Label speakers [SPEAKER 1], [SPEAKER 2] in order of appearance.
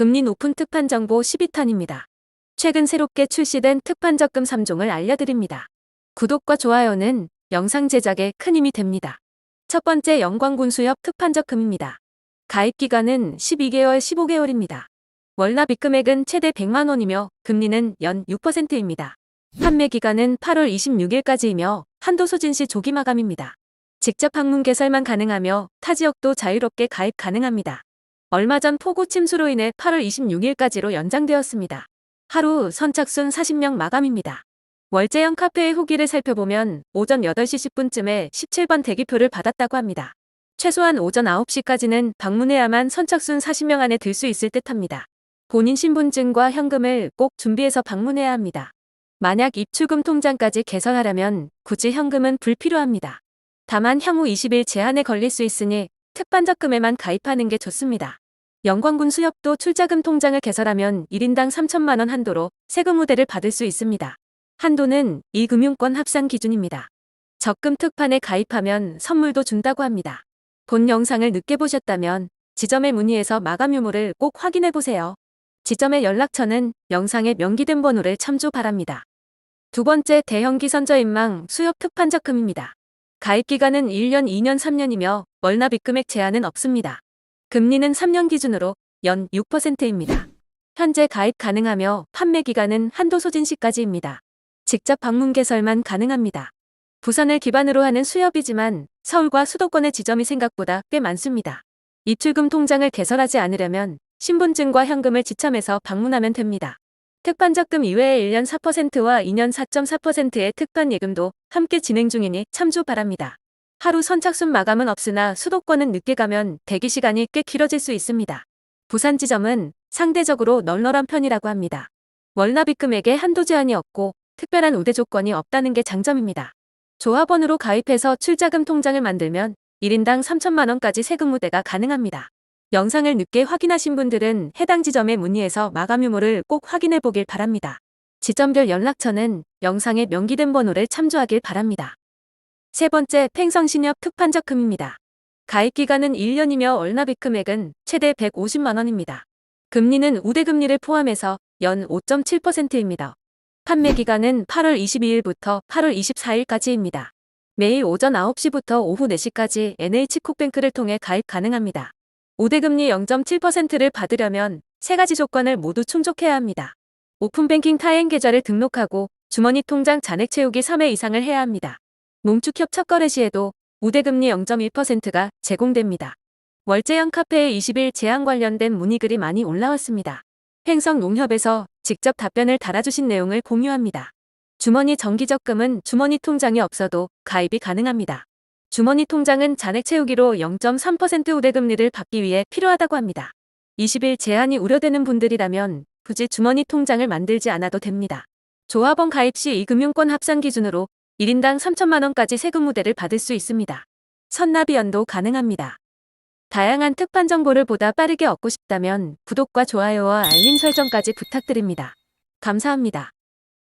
[SPEAKER 1] 금리 높은 특판 정보 12탄입니다. 최근 새롭게 출시된 특판 적금 3종을 알려드립니다. 구독과 좋아요는 영상 제작에 큰 힘이 됩니다. 첫 번째 영광군 수협 특판 적금입니다. 가입 기간은 12개월 15개월입니다. 월납 입 금액은 최대 100만 원이며 금리는 연 6%입니다. 판매 기간은 8월 26일까지이며 한도 소진 시 조기 마감입니다. 직접 방문 개설만 가능하며 타 지역도 자유롭게 가입 가능합니다. 얼마 전 폭우 침수로 인해 8월 26일까지로 연장되었습니다. 하루 선착순 40명 마감입니다. 월제형 카페의 후기를 살펴보면 오전 8시 10분쯤에 17번 대기표를 받았다고 합니다. 최소한 오전 9시까지는 방문해야만 선착순 40명 안에 들 수 있을 듯합니다. 본인 신분증과 현금을 꼭 준비해서 방문해야 합니다. 만약 입출금 통장까지 개설하려면 굳이 현금은 불필요합니다. 다만 향후 20일 제한에 걸릴 수 있으니 특반적금에만 가입하는 게 좋습니다. 영광군 수협도 출자금 통장을 개설하면 1인당 3천만 원 한도로 세금 우대를 받을 수 있습니다. 한도는 이 금융권 합산 기준입니다. 적금 특판에 가입하면 선물도 준다고 합니다. 본 영상을 늦게 보셨다면 지점에 문의해서 마감 유무를 꼭 확인해 보세요. 지점의 연락처는 영상에 명기된 번호를 참조 바랍니다. 두 번째 대형기 선저인망 수협 특판 적금입니다. 가입 기간은 1년, 2년, 3년이며 월납 입금액 제한은 없습니다. 금리는 3년 기준으로 연 6%입니다. 현재 가입 가능하며 판매 기간은 한도 소진 시까지입니다. 직접 방문 개설만 가능합니다. 부산을 기반으로 하는 수협이지만 서울과 수도권의 지점이 생각보다 꽤 많습니다. 입출금 통장을 개설하지 않으려면 신분증과 현금을 지참해서 방문하면 됩니다. 특판적금 이외에 1년 4%와 2년 4.4%의 특판 예금도 함께 진행 중이니 참조 바랍니다. 하루 선착순 마감은 없으나 수도권은 늦게 가면 대기 시간이 꽤 길어질 수 있습니다. 부산 지점은 상대적으로 널널한 편이라고 합니다. 월납 입 금액에 한도 제한이 없고 특별한 우대 조건이 없다는 게 장점입니다. 조합원으로 가입해서 출자금 통장을 만들면 1인당 3천만 원까지 세금 우대가 가능합니다. 영상을 늦게 확인하신 분들은 해당 지점에 문의해서 마감 유무를 꼭 확인해 보길 바랍니다. 지점별 연락처는 영상에 명기된 번호를 참조하길 바랍니다. 세 번째 팽성신협 특판적금입니다. 가입 기간은 1년이며 월납입 금액은 최대 150만 원입니다. 금리는 우대금리를 포함해서 연 5.7%입니다. 판매 기간은 8월 22일부터 8월 24일까지입니다. 매일 오전 9시부터 오후 4시까지 NH콕뱅크를 통해 가입 가능합니다. 우대금리 0.7%를 받으려면 세 가지 조건을 모두 충족해야 합니다. 오픈뱅킹 타행 계좌를 등록하고 주머니 통장 잔액 채우기 3회 이상을 해야 합니다. 농축협 첫 거래 시에도 우대금리 0.1%가 제공됩니다. 월제형 카페에 20일 제한 관련된 문의글이 많이 올라왔습니다. 횡성 농협에서 직접 답변을 달아주신 내용을 공유합니다. 주머니 정기적금은 주머니 통장이 없어도 가입이 가능합니다. 주머니 통장은 잔액 채우기로 0.3% 우대금리를 받기 위해 필요하다고 합니다. 20일 제한이 우려되는 분들이라면 굳이 주머니 통장을 만들지 않아도 됩니다. 조합원 가입 시 이 금융권 합산 기준으로 1인당 3천만 원까지 세금 우대를 받을 수 있습니다. 선납 이 연도 가능합니다. 다양한 특판 정보를 보다 빠르게 얻고 싶다면 구독과 좋아요와 알림 설정까지 부탁드립니다. 감사합니다.